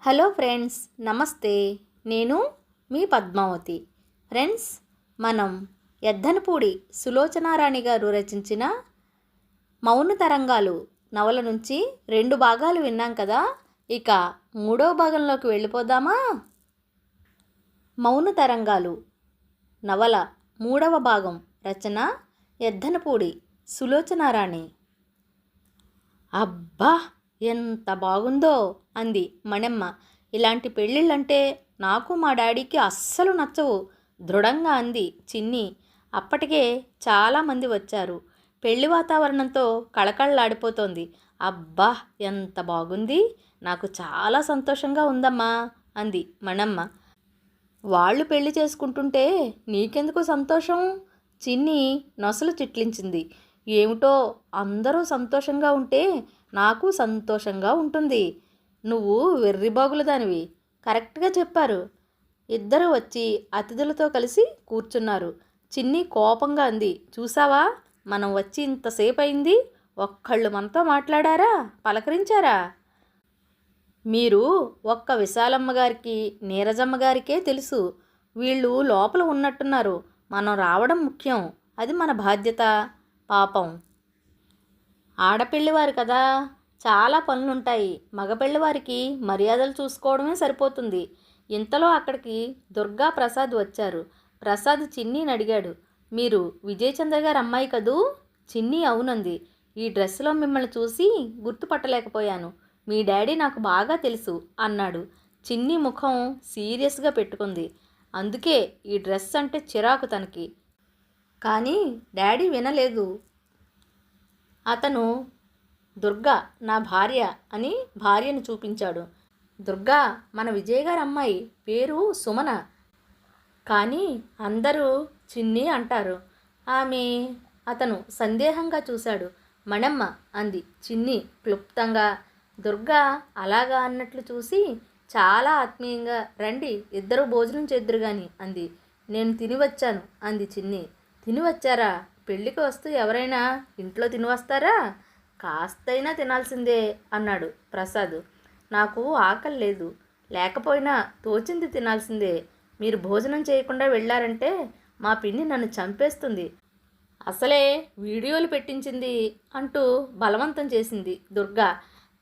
Hello friends నమస్తే. నేను మీ Padmavati. Friends మనం ఎద్దనపూడి సులోచనారాణి గారు రచించిన మౌన తరంగాలు నవల నుంచి రెండు భాగాలు విన్నాం కదా? ఇక మూడో భాగంలోకి వెళ్ళిపోదామా? మౌన తరంగాలు నవల మూడవ భాగం రచన ఎద్దనపూడి సులోచనారాణి. అబ్బా! ఎంత బాగుందో అంది మణెమ్మ. ఇలాంటి పెళ్ళిళ్ళంటే నాకు మా డాడీకి అస్సలు నచ్చవు దృఢంగా అంది చిన్ని. అప్పటికే చాలామంది వచ్చారు. పెళ్ళి వాతావరణంతో కళకళలాడిపోతోంది. అబ్బా ఎంత బాగుంది! నాకు చాలా సంతోషంగా ఉందమ్మా అంది మణమ్మ. వాళ్ళు పెళ్ళి చేసుకుంటుంటే నీకెందుకు సంతోషం? చిన్ని నొసలు చిట్లించింది. ఏమిటో అందరూ సంతోషంగా ఉంటే నాకు సంతోషంగా ఉంటుంది. నువ్వు వెర్రిబాగుల దానివి కరెక్ట్గా చెప్పారు. ఇద్దరు వచ్చి అతిథులతో కలిసి కూర్చున్నారు. చిన్ని కోపంగా అంది. చూసావా? మనం వచ్చి ఇంతసేపు అయింది ఒక్కళ్ళు మనతో మాట్లాడారా? పలకరించారా? మీరు ఒక్క విశాలమ్మ గారికి నీరజమ్మ గారికే తెలుసు. వీళ్ళు లోపల ఉన్నట్టున్నారు. మనం రావడం ముఖ్యం. అది మన బాధ్యత. పాపం. ఆడపిల్లివారు కదా. చాలా పనులుంటాయి. మగపిల్లివారికి మర్యాదలు చూసుకోవడమే సరిపోతుంది. ఇంతలో అక్కడికి దుర్గా ప్రసాద్ వచ్చారు. ప్రసాద్ చిన్నీని అడిగాడు. మీరు విజయచంద్ర గారు అమ్మాయి కదూ? చిన్ని అవునంది. ఈ డ్రెస్సులో మిమ్మల్ని చూసి గుర్తుపట్టలేకపోయాను. మీ డాడీ నాకు బాగా తెలుసు అన్నాడు. చిన్ని ముఖం సీరియస్గా పెట్టుకుంది. అందుకే ఈ డ్రెస్ అంటే చిరాకు తనకి. కానీ డాడీ వినలేదు. అతను దుర్గా నా భార్య అని భార్యను చూపించాడు. దుర్గా మన విజయగారు గారి అమ్మాయి పేరు సుమన. కానీ అందరూ చిన్ని అంటారు. ఆమె అతను సందేహంగా చూశాడు. మణమ్మ అంది. చిన్ని క్లుప్తంగా. దుర్గా అలాగా అన్నట్లు చూసి చాలా ఆత్మీయంగా రండి ఇద్దరు భోజనం చేద్దురు గాని అంది. నేను తిని వచ్చాను అంది చిన్ని. తిని వచ్చారా పెళ్ళికి వస్తూ ఎవరైనా ఇంట్లో తిని వస్తారా కాస్తైనా తినాల్సిందే అన్నాడు ప్రసాద్. నాకు ఆకలి లేదు. లేకపోయినా తోచింది తినాల్సిందే. మీరు భోజనం చేయకుండా వెళ్ళారంటే మా పిన్ని నన్ను చంపేస్తుంది. అసలే వీడియోలు పెట్టించింది అంటూ బలవంతం చేసింది దుర్గా.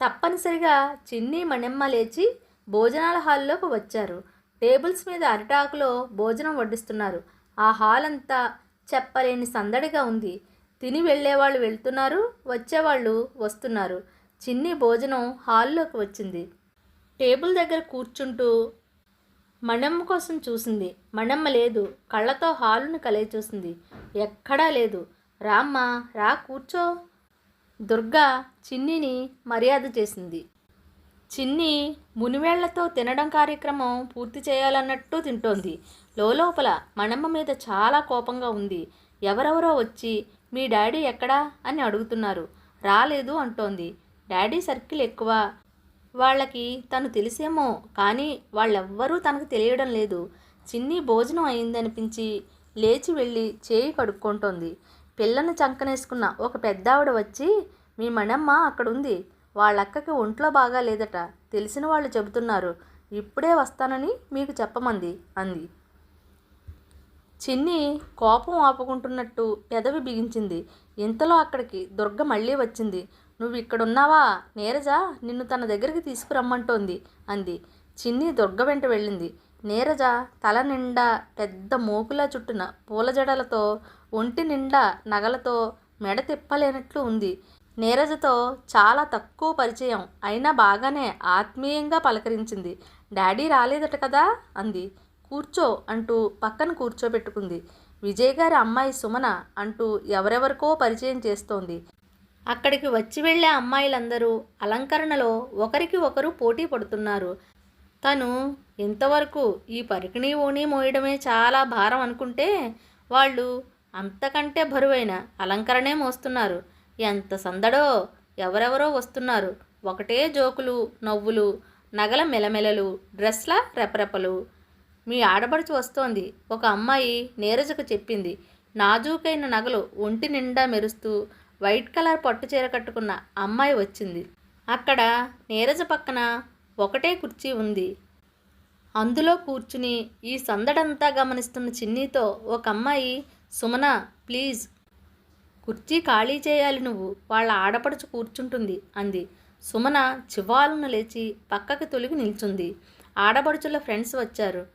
తప్పనిసరిగా చిన్ని మణెమ్మ లేచి భోజనాల హాల్లోకి వచ్చారు. టేబుల్స్ మీద అరిటాకులో భోజనం వడ్డిస్తున్నారు. ఆ హాల్ అంతా చెప్పలేని సందడిగా ఉంది. తిని వెళ్ళేవాళ్ళు వెళ్తున్నారు వచ్చేవాళ్ళు వస్తున్నారు. చిన్ని భోజనం హాల్లోకి వచ్చింది. టేబుల్ దగ్గర కూర్చుంటూ మణమ్మ కోసం చూసింది. మణమ్మ లేదు. కళ్ళతో హాలును కలయి చూసింది. ఎక్కడా లేదు. రామ్మ రా కూర్చో. దుర్గా చిన్నిని మర్యాద చేసింది. చిన్ని మునివేళ్ళతో తినడం కార్యక్రమం పూర్తి చేయాలన్నట్టు తింటోంది. లోపల మణమ్మ మీద చాలా కోపంగా ఉంది. ఎవరెవరో వచ్చి మీ డాడీ ఎక్కడా? అని అడుగుతున్నారు. రాలేదు అంటోంది. డాడీ సర్కిల్ ఎక్కువ. వాళ్ళకి తను తెలిసేమో కానీ వాళ్ళెవ్వరూ తనకు తెలియడం లేదు. చిన్ని భోజనం అయిందనిపించి లేచి వెళ్ళి చేయి కడుక్కుంటోంది. పిల్లను చంకనేసుకున్న ఒక పెద్దావిడ వచ్చి మీ మణమ్మ అక్కడుంది. వాళ్ళక్కకి ఒంట్లో బాగా లేదట. తెలిసిన వాళ్ళు చెబుతున్నారు. ఇప్పుడే వస్తానని మీకు చెప్పమంది అంది. చిన్ని కోపం ఆపుకుంటున్నట్టు పెదవి బిగించింది. ఇంతలో అక్కడికి దుర్గ మళ్ళీ వచ్చింది. నువ్వు ఇక్కడున్నావా? నీరజ నిన్ను తన దగ్గరికి తీసుకురమ్మంటోంది అంది. చిన్ని దుర్గ వెంట వెళ్ళింది. నీరజ తల నిండా పెద్ద మోకులా చుట్టిన పూల జడలతో ఒంటి నిండా నగలతో మెడ తిప్పలేనట్లు ఉంది. నీరజతో చాలా తక్కువ పరిచయం. అయినా బాగానే ఆత్మీయంగా పలకరించింది. డాడీ రాలేదట కదా అంది. కూర్చో అంటూ పక్కన కూర్చోబెట్టుకుంది. విజయ్ గారి అమ్మాయి సుమన అంటూ ఎవరెవరికో పరిచయం చేస్తోంది. అక్కడికి వచ్చి వెళ్ళే అమ్మాయిలందరూ అలంకరణలో ఒకరికి ఒకరు పోటీ పడుతున్నారు. తను ఇంతవరకు ఈ పరికిణీ ఓణి మోయడమే చాలా భారం అనుకుంటే వాళ్ళు అంతకంటే బరువైన అలంకరణే మోస్తున్నారు. ఎంత సందడో ఎవరెవరో వస్తున్నారు. ఒకటే జోకులు నవ్వులు నగల మెలమెలలు డ్రెస్ల రెపరెపలు. మీ ఆడపడుచు వస్తోంది. ఒక అమ్మాయి నీరజకు చెప్పింది. నాజూకైన నగలు ఒంటి నిండా మెరుస్తూ వైట్ కలర్ పట్టు చీర కట్టుకున్న అమ్మాయి వచ్చింది. అక్కడ నీరజ పక్కన ఒకటే కుర్చీ ఉంది. అందులో కూర్చుని ఈ సందడంతా గమనిస్తున్న చిన్నీతో ఒక అమ్మాయి సుమన ప్లీజ్ కుర్చీ ఖాళీ చేయాలి నువ్వు వాళ్ళ ఆడపడుచు కూర్చుంటుంది అంది. సుమన చివాలున లేచి పక్కకి తొలిగి నిల్చుంది. ఆడపడుచుల ఫ్రెండ్స్ వచ్చారు.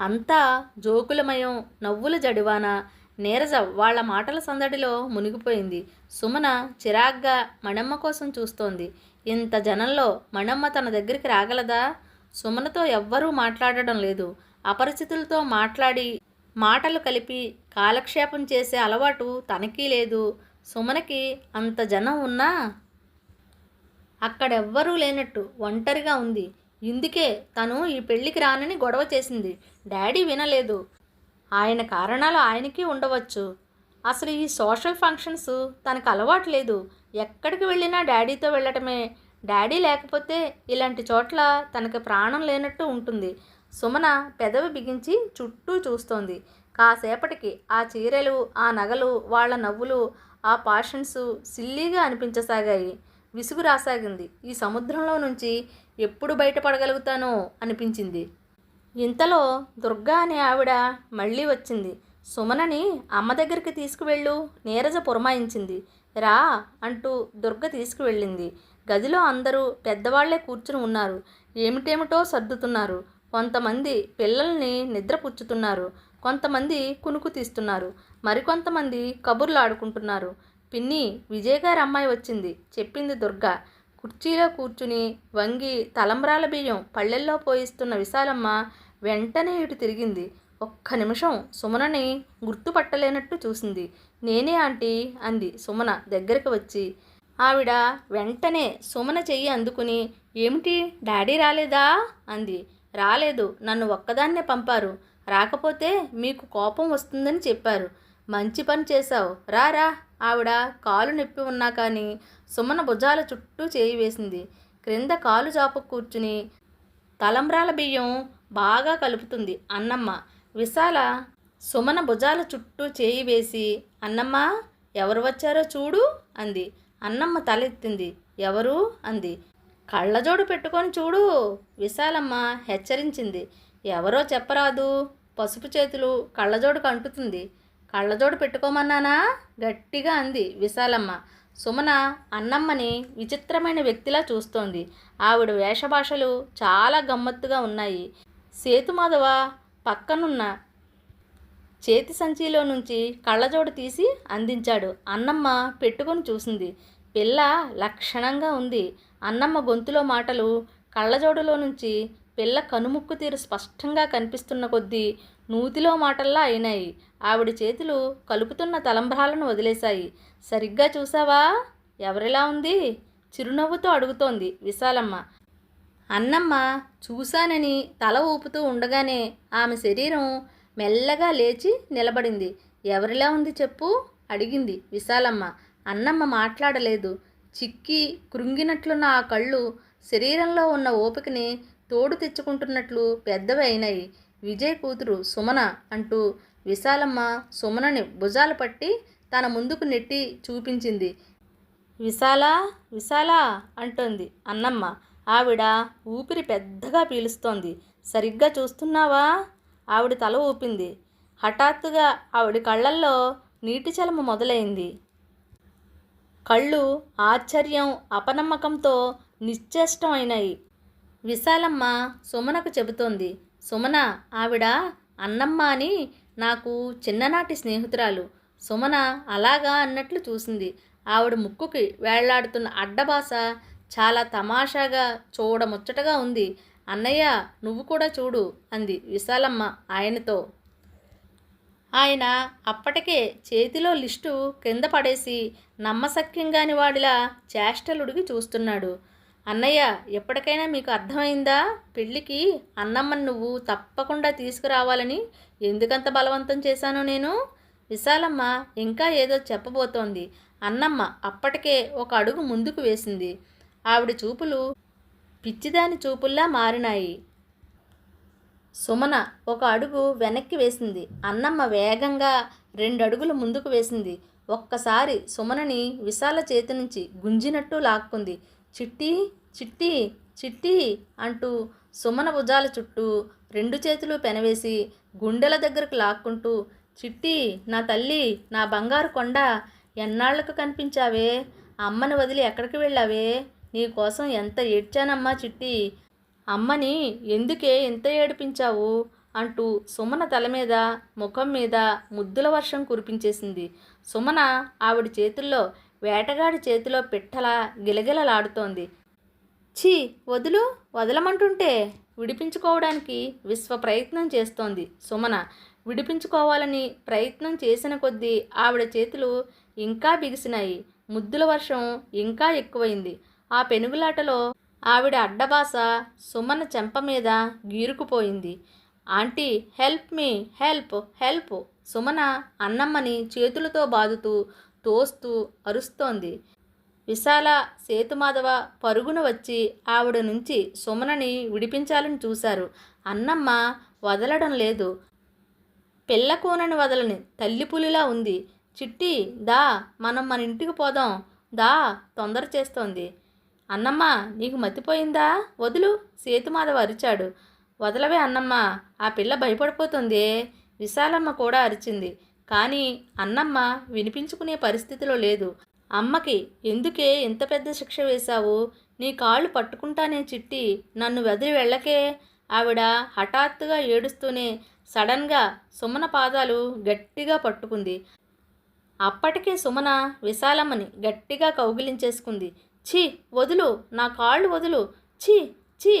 అంతా జోకులమయం నవ్వుల జడివాన నీరజ వాళ్ళ మాటల సందడిలో మునిగిపోయింది. సుమన చిరాగ్గా మణమ్మ కోసం చూస్తోంది. ఇంత జనంలో మణమ్మ తన దగ్గరికి రాగలదా? సుమనతో ఎవ్వరూ మాట్లాడడం లేదు. అపరిచితులతో మాట్లాడి మాటలు కలిపి కాలక్షేపం చేసే అలవాటు తనకీ లేదు. సుమనకి అంత జనం ఉన్నా అక్కడెవ్వరూ లేనట్టు ఒంటరిగా ఉంది. ఇందుకే తను ఈ పెళ్ళికి రానని గొడవ చేసింది. డాడీ వినలేదు. ఆయన కారణాలు ఆయనకి ఉండవచ్చు. అసలు ఈ సోషల్ ఫంక్షన్స్ తనకు అలవాటు లేదు. ఎక్కడికి వెళ్ళినా డాడీతో వెళ్ళటమే. డాడీ లేకపోతే ఇలాంటి చోట్ల తనకి ప్రాణం లేనట్టు ఉంటుంది. సుమన పెదవి బిగించి చుట్టూ చూస్తోంది. కాసేపటికి ఆ చీరలు ఆ నగలు వాళ్ళ నవ్వులు ఆ పాషన్స్ సిల్లీగా అనిపించసాగాయి. విసుగు రాసాగింది. ఈ సముద్రంలో నుంచి ఎప్పుడు బయటపడగలుగుతానో అనిపించింది. ఇంతలో దుర్గా అనే ఆవిడ మళ్ళీ వచ్చింది. సుమనని అమ్మ దగ్గరికి తీసుకువెళ్ళు నీరజ పురమాయించింది. రా అంటూ దుర్గ తీసుకువెళ్ళింది. గదిలో అందరూ పెద్దవాళ్ళే కూర్చుని ఉన్నారు. ఏమిటేమిటో సర్దుతున్నారు. కొంతమంది పిల్లల్ని నిద్రపుచ్చుతున్నారు. కొంతమంది కునుకు తీస్తున్నారు. మరికొంతమంది కబుర్లు ఆడుకుంటున్నారు పిన్ని విజయ్ గారి అమ్మాయి వచ్చింది. చెప్పింది దుర్గ. కుర్చీలో కూర్చుని వంగి తలంబ్రాల బియ్యం పళ్ళెల్లో పోయిస్తున్న విశాలమ్మ వెంటనే ఇటు తిరిగింది. ఒక్క నిమిషం సుమనని గుర్తుపట్టలేనట్టు చూసింది. నేనే ఆంటీ అంది సుమన దగ్గరికి వచ్చి. ఆవిడ వెంటనే సుమన చెయ్యి అందుకుని ఏమిటి? డాడీ రాలేదా? అంది. రాలేదు. నన్ను ఒక్కదాన్నే పంపారు. రాకపోతే మీకు కోపం వస్తుందని చెప్పారు. మంచి పని చేశావు. రా రా. ఆవిడ కాలు నొప్పి ఉన్నా కానీ సుమన భుజాల చుట్టూ చేయి వేసింది. క్రింద కాలు చాపు కూర్చుని తలంబ్రాల బియ్యం బాగా కలుపుతుంది. అన్నమ్మ విశాల సుమన భుజాల చుట్టూ చేయి వేసి అన్నమ్మ ఎవరు వచ్చారో చూడు అంది. అన్నమ్మ తలెత్తింది. ఎవరు? అంది. కళ్ళజోడు పెట్టుకొని చూడు విశాలమ్మ హెచ్చరించింది. ఎవరో చెప్పరాదు. పసుపు చేతులు కళ్ళజోడుకు అంటుతుంది. కళ్ళజోడు పెట్టుకోమన్నానా? గట్టిగా అంది విశాలమ్మ. సుమన అన్నమ్మని విచిత్రమైన వ్యక్తిలా చూస్తోంది. ఆవిడ వేషభాషలు చాలా గమ్మత్తుగా ఉన్నాయి. సేతుమాధవ పక్కనున్న చేతి సంచిలో నుంచి కళ్ళజోడు తీసి అందించాడు. అన్నమ్మ పెట్టుకొని చూసింది. పిల్ల లక్షణంగా ఉంది. అన్నమ్మ గొంతులో మాటలు కళ్ళజోడులో నుంచి పిల్ల కనుముక్కు తీరు స్పష్టంగా కనిపిస్తున్న కొద్దీ నూతిలో మాటల్లా అయినాయి. ఆవిడ చేతులు కలుపుతున్న తలంబ్రాలను వదిలేశాయి. సరిగ్గా చూసావా ఎవరిలా ఉంది? చిరునవ్వుతో అడుగుతోంది విశాలమ్మ. అన్నమ్మ చూశానని తల ఊపుతూ ఉండగానే ఆమె శరీరం మెల్లగా లేచి నిలబడింది. ఎవరిలా ఉంది చెప్పు? అడిగింది విశాలమ్మ. అన్నమ్మ మాట్లాడలేదు. చిక్కి కృంగినట్లున్న ఆ కళ్ళు శరీరంలో ఉన్న ఓపికని తోడు తెచ్చుకుంటున్నట్లు పెద్దవి అయినాయి విజయ్ కూతురు సుమన అంటూ విశాలమ్మ సుమనని భుజాలు పట్టి తన ముందుకు నెట్టి చూపించింది. విశాల విశాల అంటోంది అన్నమ్మ. ఆవిడ ఊపిరి పెద్దగా పీలుస్తోంది. సరిగ్గా చూస్తున్నావా? ఆవిడ తల ఊపింది. హఠాత్తుగా ఆవిడ కళ్ళల్లో నీటి చలమ మొదలైంది. కళ్ళు ఆశ్చర్యం అపనమ్మకంతో నిశ్చేష్టం అయినాయి విశాలమ్మ సుమనకు చెబుతోంది సుమన ఆవిడ అన్నమ్మ అని నాకు చిన్ననాటి స్నేహితురాలు. సుమన అలాగా అన్నట్లు చూసింది. ఆవిడ ముక్కుకి వేళ్ళాడుతున్న అడ్డబాస చాలా తమాషాగా చూడముచ్చటగా ఉంది. అన్నయ్య నువ్వు కూడా చూడు అంది విశాలమ్మ ఆయనతో. ఆయన అప్పటికే చేతిలో లిస్టు కింద పడేసి నమ్మశక్యంగాని వాడిలా చేష్టలుడిగి చూస్తున్నాడు. అన్నయ్య ఎప్పటికైనా మీకు అర్థమైందా? పెళ్ళికి అన్నమ్మని నువ్వు తప్పకుండా తీసుకురావాలని ఎందుకంత బలవంతం చేశానో నేను? విశాలమ్మ ఇంకా ఏదో చెప్పబోతోంది. అన్నమ్మ అప్పటికే ఒక అడుగు ముందుకు వేసింది. ఆవిడ చూపులు పిచ్చిదాని చూపుల్లా మారినాయి. సుమన ఒక అడుగు వెనక్కి వేసింది. అన్నమ్మ వేగంగా రెండు అడుగులు ముందుకు వేసింది. ఒక్కసారి సుమనని విశాల చేతి నుంచి గుంజినట్టు లాక్కుంది. చిట్టి చిట్టి చిట్టి అంటూ సుమన భుజాల చుట్టూ రెండు చేతులు పెనవేసి గుండెల దగ్గరకు లాక్కుంటూ చిట్టి నా తల్లి నా బంగారు కొండ ఎన్నాళ్ళకు కనిపించావే? అమ్మని వదిలి ఎక్కడికి వెళ్ళావే? నీ కోసం ఎంత ఏడ్చానమ్మా చిట్టి? అమ్మని ఎందుకే ఇంత ఏడిపించావు? అంటూ సుమన తల మీద ముఖం మీద ముద్దుల వర్షం కురిపించేసింది. సుమన ఆవిడ చేతుల్లో వేటగాడి చేతిలో పిట్టలా గిలగిలలాడుతోంది. ఛీ వదులు వదలమంటుంటే విడిపించుకోవడానికి విశ్వ ప్రయత్నం చేస్తోంది సుమన. విడిపించుకోవాలని ప్రయత్నం చేసిన కొద్దీ ఆవిడ చేతులు ఇంకా బిగిసినాయి. ముద్దుల వర్షం ఇంకా ఎక్కువైంది. ఆ పెనుగులాటలో ఆవిడ అడ్డబాస సుమన చెంప మీద గీరుకుపోయింది. Aunty help me help help Sumana అన్నమ్మని చేతులతో బాదుతూ తోస్తూ అరుస్తోంది. విశాల సేతుమాధవ పరుగున వచ్చి ఆవిడ నుంచి సుమనని విడిపించాలని చూశారు. అన్నమ్మ వదలడం లేదు. పిల్ల కూనని వదలని తల్లి పులిలా ఉంది. చిట్టి దా మనం మన ఇంటికి పోదాం. దా తొందర చేస్తోంది. అన్నమ్మ నీకు మతిపోయిందా? వదులు సేతుమాధవ అరిచాడు. వదలవే అన్నమ్మ ఆ పిల్ల భయపడిపోతుంది. విశాలమ్మ కూడా అరిచింది. కానీ అన్నమ్మ వినిపించుకునే పరిస్థితిలో లేదు. అమ్మకి ఎందుకే ఇంత పెద్ద శిక్ష వేశావు? నీ కాళ్ళు పట్టుకుంటానే చిట్టి నన్ను వదిలి వెళ్ళకే. ఆవిడ హఠాత్తుగా ఏడుస్తూనే సడన్గా సుమన పాదాలు గట్టిగా పట్టుకుంది. అప్పటికే సుమన విశాలమ్మని గట్టిగా కౌగిలించేసుకుంది. ఛీ వదులు నా కాళ్ళు వదులు. ఛీ ఛీ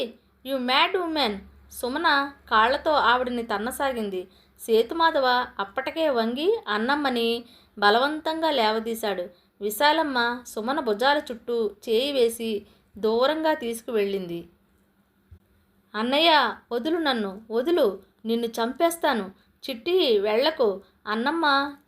యు మ్యాడ్ ఉమెన్. సుమన కాళ్ళతో ఆవిడని తన్నసాగింది. సేతుమాధవ అప్పటికే వంగి అన్నమ్మని బలవంతంగా లేవదీశాడు. విశాలమ్మ సుమన భుజాల చుట్టూ చేయి వేసి దూరంగా తీసుకువెళ్ళింది. అన్నయ్య వదులు నన్ను. వదులు నిన్ను చంపేస్తాను. చిట్టి వెళ్ళకు. అన్నమ్మ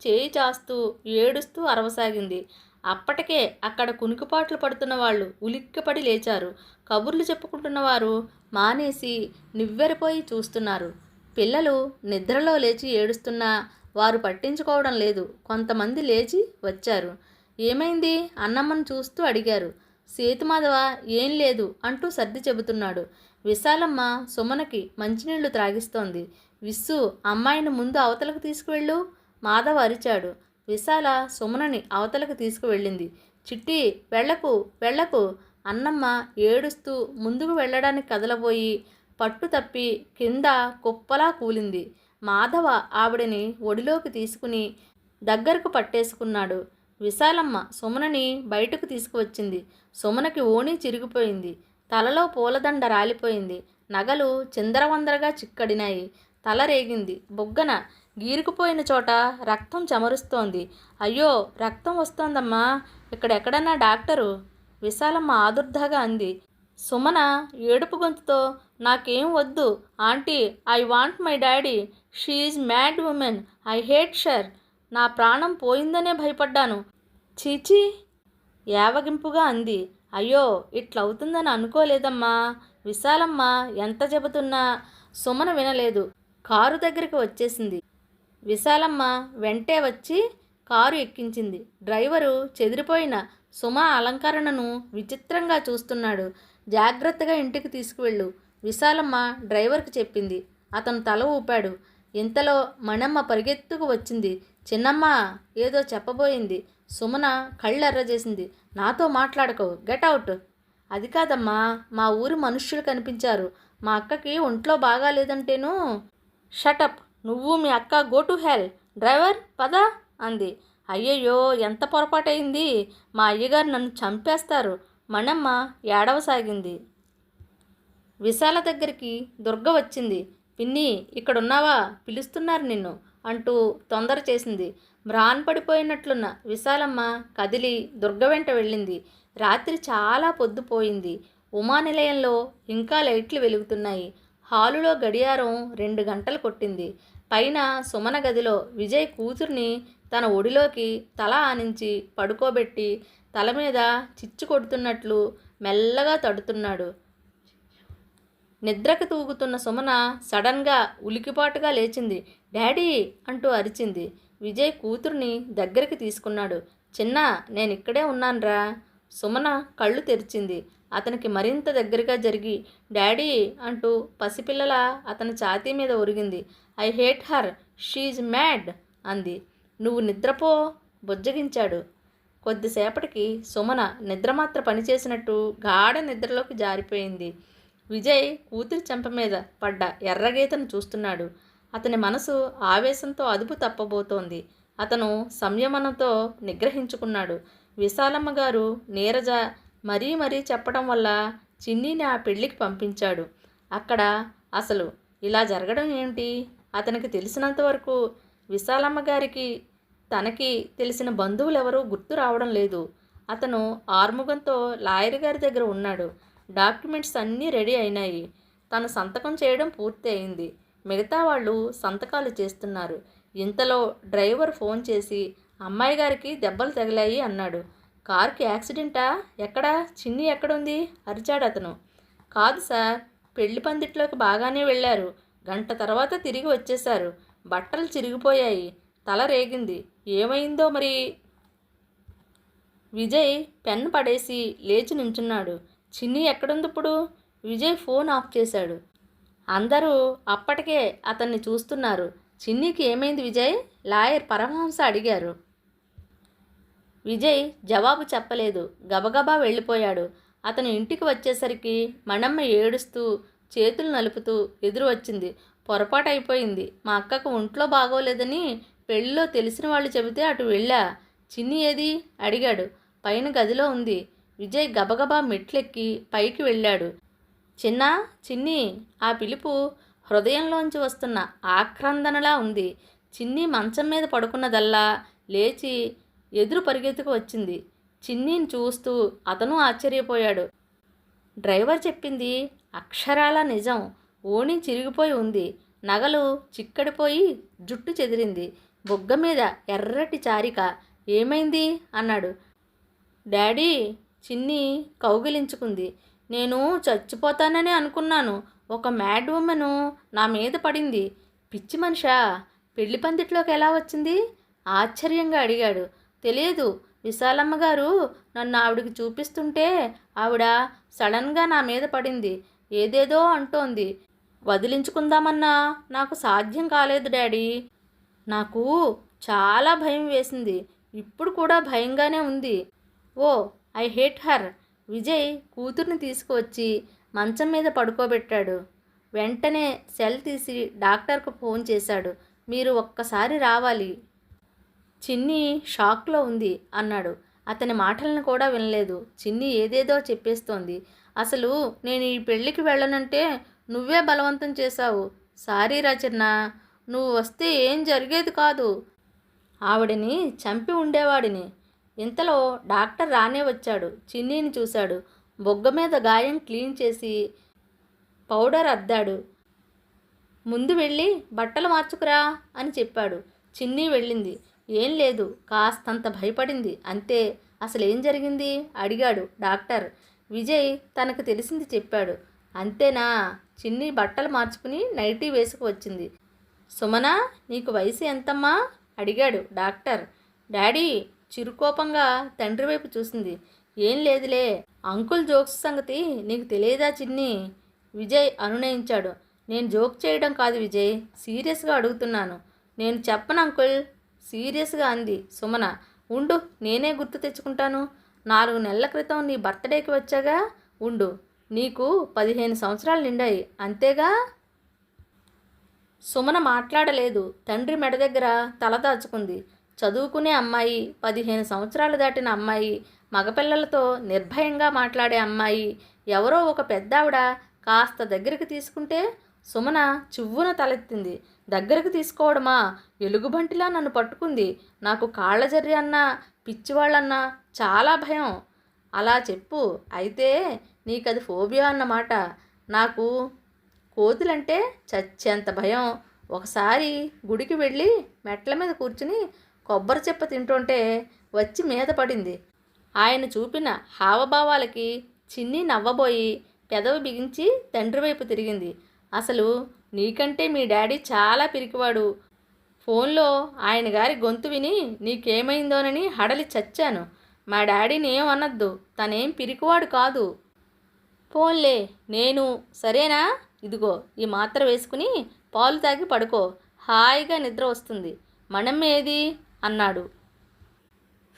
చేయి చాస్తూ ఏడుస్తూ అరవసాగింది. అప్పటికే అక్కడ కునుకుపాట్లు పడుతున్న వాళ్ళు ఉలిక్కిపడి లేచారు. కబుర్లు చెప్పుకుంటున్నవారు మానేసి నివ్వెరపోయి చూస్తున్నారు. పిల్లలు నిద్రలో లేచి ఏడుస్తున్నా వారు పట్టించుకోవడం లేదు. కొంతమంది లేచి వచ్చారు. ఏమైంది? అన్నమ్మను చూస్తూ అడిగారు. సేతుమాధవ ఏం లేదు అంటూ సర్ది చెబుతున్నాడు. విశాలమ్మ సుమనకి మంచినీళ్ళు త్రాగిస్తోంది. విస్సు అమ్మాయిని ముందు అవతలకు తీసుకువెళ్ళు మాధవ అరిచాడు. విశాల సుమనని అవతలకు తీసుకువెళ్ళింది. చిట్టి వెళ్ళకు వెళ్ళకు అన్నమ్మ ఏడుస్తూ ముందుకు వెళ్ళడానికి కదలబోయి పట్టు తప్పి కింద కుప్పలా కూలింది. మాధవ ఆవిడని ఒడిలోకి తీసుకుని దగ్గరకు పట్టేసుకున్నాడు. విశాలమ్మ సుమనని బయటకు తీసుకువచ్చింది. సుమనకి ఓణి చిరిగిపోయింది. తలలో పూలదండ రాలిపోయింది. నగలు చిందరవందరగా చిక్కడినాయి. తల రేగింది. బొగ్గన గీరుకుపోయిన చోట రక్తం చమరుస్తోంది. అయ్యో రక్తం వస్తోందమ్మా. ఇక్కడెక్కడన్నా డాక్టరు? విశాలమ్మ ఆదుర్ధగా అంది. సుమన ఏడుపు గొంతుతో నాకేం వద్దు aunty I want my daddy she's mad woman I hate her నా ప్రాణం పోయిందనే భయపడ్డాను. చీచీ యావగింపుగా అంది. అయ్యో ఇట్లవుతుందని అనుకోలేదమ్మా విశాలమ్మ ఎంత చెబుతున్నా? సుమన వినలేదు. కారు దగ్గరికి వచ్చేసింది. విశాలమ్మ వెంటే వచ్చి కారు ఎక్కించింది. డ్రైవరు చెదిరిపోయిన సుమ అలంకరణను విచిత్రంగా చూస్తున్నాడు. జాగ్రత్తగా ఇంటికి తీసుకువెళ్ళు. విశాలమ్మ డ్రైవర్కి చెప్పింది. అతను తల ఊపాడు. ఇంతలో మణమ్మ పరిగెత్తుకు వచ్చింది. చిన్నమ్మ ఏదో చెప్పబోయింది. సుమన కళ్ళెర్రజేసింది నాతో మాట్లాడకు. గెట్ అవుట్ అది కాదమ్మా మా ఊరి మనుష్యులు కనిపించారు. మా అక్కకి ఒంట్లో బాగాలేదంటేను. షటప్ నువ్వు మీ అక్క గో టు హెల్. డ్రైవర్ పద అంది. అయ్యయ్యో ఎంత పొరపాటయింది. మా అయ్యగారు నన్ను చంపేస్తారు. మణమ్మ ఏడవసాగింది. విశాల దగ్గరికి దుర్గ వచ్చింది. పిన్ని ఇక్కడున్నావా? పిలుస్తున్నారు నిన్ను అంటూ తొందర చేసింది. మ్రాన్ పడిపోయినట్లున్న విశాలమ్మ కదిలి దుర్గ వెంట వెళ్ళింది. రాత్రి చాలా పొద్దుపోయింది ఉమానిలయంలో ఇంకా లైట్లు వెలుగుతున్నాయి. హాలులో గడియారం రెండు గంటలు కొట్టింది. పైన సుమన గదిలో విజయ్ కూతుర్ని తన ఒడిలోకి తల ఆనించి పడుకోబెట్టి తల మీద చిచ్చు కొడుతున్నట్లు మెల్లగా తడుతున్నాడు. నిద్రకు తూగుతున్న సుమన సడన్గా ఉలికిపాటుగా లేచింది. డాడీ అంటూ అరిచింది. విజయ్ కూతుర్ని దగ్గరికి తీసుకున్నాడు. చిన్న నేను ఇక్కడే ఉన్నానురా. సుమన కళ్ళు తెరిచింది. అతనికి మరింత దగ్గరగా జరిగి డాడీ అంటూ పసిపిల్లల అతని ఛాతీ మీద ఒరిగింది. I hate her. She's mad అంది. నువ్వు నిద్రపో బుజ్జగించాడు. కొద్దిసేపటికి సుమన నిద్రమాత్ర పనిచేసినట్టు గాఢ నిద్రలోకి జారిపోయింది. విజయ్ కూతురి చెంప మీద పడ్డ ఎర్రగీతను చూస్తున్నాడు. అతని మనసు ఆవేశంతో అదుపు తప్పబోతోంది. అతను సంయమనంతో నిగ్రహించుకున్నాడు. విశాలమ్మ గారు నీరజ మరీ మరీ చెప్పడం వల్ల చిన్నీని ఆ పెళ్ళికి పంపించాడు. అక్కడ అసలు ఇలా జరగడం ఏమిటి అతనికి తెలిసినంతవరకు విశాలమ్మ గారికి తనకి తెలిసిన బంధువులెవరూ గుర్తు రావడం లేదు. అతను ఆర్ముగంతో లాయర్ గారి దగ్గర ఉన్నాడు. డాక్యుమెంట్స్ అన్నీ రెడీ అయినాయి. తను సంతకం చేయడం పూర్తి అయింది. మిగతా వాళ్ళు సంతకాలు చేస్తున్నారు. ఇంతలో డ్రైవర్ ఫోన్ చేసి అమ్మాయి గారికి దెబ్బలు తగిలాయి అన్నాడు. కార్కి యాక్సిడెంటా? ఎక్కడా? చిన్ని ఎక్కడుంది? అరిచాడు అతను. కాదు సార్ పెళ్ళి పందిట్లోకి బాగానే వెళ్ళారు. గంట తర్వాత తిరిగి వచ్చేశారు. బట్టలు చిరిగిపోయాయి. తల రేగింది. ఏమైందో మరి? విజయ్ పెన్ను పడేసి లేచి నుంచున్నాడు. చిన్ని ఎక్కడుంది ఇప్పుడు విజయ్ ఫోన్ ఆఫ్ చేశాడు. అందరూ అప్పటికే అతన్ని చూస్తున్నారు. చిన్నికి ఏమైంది విజయ్? లాయర్ పరమహంస అడిగారు. విజయ్ జవాబు చెప్పలేదు. గబగబా వెళ్ళిపోయాడు. అతను ఇంటికి వచ్చేసరికి మణమ్మ ఏడుస్తూ చేతులు నలుపుతూ ఎదురు వచ్చింది. పొరపాటు అయిపోయింది మా అక్కకు ఒంట్లో బాగోలేదని పెళ్ళిలో తెలిసిన వాళ్ళు చెబితే అటు వెళ్ళా. చిన్ని ఏది? అడిగాడు. పైన గదిలో ఉంది. విజయ్ గబగబా మెట్లెక్కి పైకి వెళ్ళాడు. చిన్న చిన్ని ఆ పిలుపు హృదయంలోంచి వస్తున్న ఆక్రందనలా ఉంది. చిన్ని మంచం మీద పడుకున్నదల్లా లేచి ఎదురు పరిగెత్తుకు వచ్చింది. చిన్నీని చూస్తూ అతను ఆశ్చర్యపోయాడు. డ్రైవర్ చెప్పింది అక్షరాల నిజం. ఓణి చిరిగిపోయి ఉంది. నగలు చిక్కడిపోయి జుట్టు చెదిరింది. బుగ్గ మీద ఎర్రటి చారిక ఏమైంది? అన్నాడు. డాడీ చిన్ని కౌగిలించుకుంది. నేను చచ్చిపోతానని అనుకున్నాను. ఒక మ్యాడ్ ఉమెను నా మీద పడింది. పిచ్చి మనిషా పెళ్ళి పందిట్లోకి ఎలా వచ్చింది? ఆశ్చర్యంగా అడిగాడు. తెలియదు. విశాలమ్మ గారు నన్ను ఆవిడికి చూపిస్తుంటే ఆవిడ సడన్గా నా మీద పడింది. ఏదేదో అంటోంది. వదిలించుకుందామన్నా నాకు సాధ్యం కాలేదు డాడీ. నాకు చాలా భయం వేసింది. ఇప్పుడు కూడా భయంగానే ఉంది. Oh I hate her. Vijay కూతుర్ని తీసుకువచ్చి మంచం మీద పడుకోబెట్టాడు. వెంటనే సెల్ తీసి డాక్టర్కు ఫోన్ చేశాడు. మీరు ఒక్కసారి రావాలి. చిన్ని షాక్లో ఉంది అన్నాడు. అతని మాటలను కూడా వినలేదు. చిన్ని ఏదేదో చెప్పేస్తోంది. అసలు నేను ఈ పెళ్ళికి వెళ్ళనంటే నువ్వే బలవంతం చేశావు. సారీ రచన నువ్వు వస్తే ఏం జరిగేది కాదు. ఆవిడని చంపి ఉండేవాడిని. ఇంతలో డాక్టర్ రానే వచ్చాడు. చిన్నీని చూశాడు. బొగ్గ మీద గాయం క్లీన్ చేసి పౌడర్ అద్దాడు. ముందు వెళ్ళి బట్టలు మార్చుకురా అని చెప్పాడు. చిన్ని వెళ్ళింది. ఏం లేదు కాస్తంత భయపడింది. అంతే. అసలు ఏం జరిగింది? అడిగాడు డాక్టర్. విజయ్ తనకు తెలిసింది చెప్పాడు. అంతేనా? చిన్ని బట్టలు మార్చుకుని నైటీ వేసుకు వచ్చింది. సుమన నీకు వయసు ఎంతమ్మా? అడిగాడు డాక్టర్. డాడీ చిరుకోపంగా తండ్రి వైపు చూసింది. ఏం లేదులే అంకుల్ జోక్స్ సంగతి నీకు తెలియదా చిన్ని? విజయ్ అనునయించాడు. నేను జోక్ చేయడం కాదు విజయ్ సీరియస్గా అడుగుతున్నాను. నేను చెప్పను అంకుల్ సీరియస్గా అంది సుమన. ఉండు నేనే గుర్తు తెచ్చుకుంటాను. నాలుగు నెలల క్రితం నీ బర్త్డేకి వచ్చాగా? ఉండు నీకు పదిహేను సంవత్సరాలు నిండాయి అంతేగా? సుమన మాట్లాడలేదు. తండ్రి మెడ దగ్గర తల దాచుకుంది. చదువుకునే అమ్మాయి పదిహేను సంవత్సరాలు దాటిన అమ్మాయి మగపిల్లలతో నిర్భయంగా మాట్లాడే అమ్మాయి ఎవరో ఒక పెద్దావిడ కాస్త దగ్గరికి తీసుకుంటే సుమన చువ్వున తలెత్తింది. దగ్గరకు తీసుకోవడమా? ఎలుగుబంటిలా నన్ను పట్టుకుంది. నాకు కాళ్ళజర్రి అన్నా పిచ్చివాళ్ళన్నా చాలా భయం. అలా చెప్పు. అయితే నీకది ఫోబియా అన్నమాట. నాకు కోతులంటే చచ్చేంత భయం. ఒకసారి గుడికి వెళ్ళి మెట్ల మీద కూర్చుని కొబ్బరి చెప్ప తింటుంటే వచ్చి మీద పడింది. ఆయన చూపిన హావభావాలకి చిన్ని నవ్వబోయి పెదవి బిగించి తండ్రి వైపు తిరిగింది. అసలు నీకంటే మీ డాడీ చాలా పిరికివాడు. ఫోన్లో ఆయన గారి గొంతు విని నీకేమైందోనని హడలి చచ్చాను. మా డాడీని ఏం అనొద్దు. తనేం పిరికివాడు కాదు. పోన్లే నేను సరేనా? ఇదిగో ఈ మాత్ర వేసుకుని పాలు తాగి పడుకో. హాయిగా నిద్ర వస్తుంది. మనం ఏది? అన్నాడు.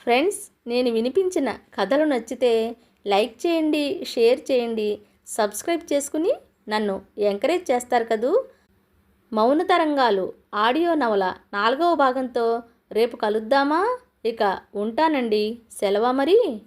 ఫ్రెండ్స్ నేను వినిపించిన కథలు నచ్చితే లైక్ చేయండి షేర్ చేయండి సబ్స్క్రైబ్ చేసుకుని నన్ను ఎంకరేజ్ చేస్తారు కదూ? మౌన తరంగాలు ఆడియో నవల నాలుగవ భాగంతో రేపు కలుద్దామా? ఇక ఉంటానండి. సెలవా మరి?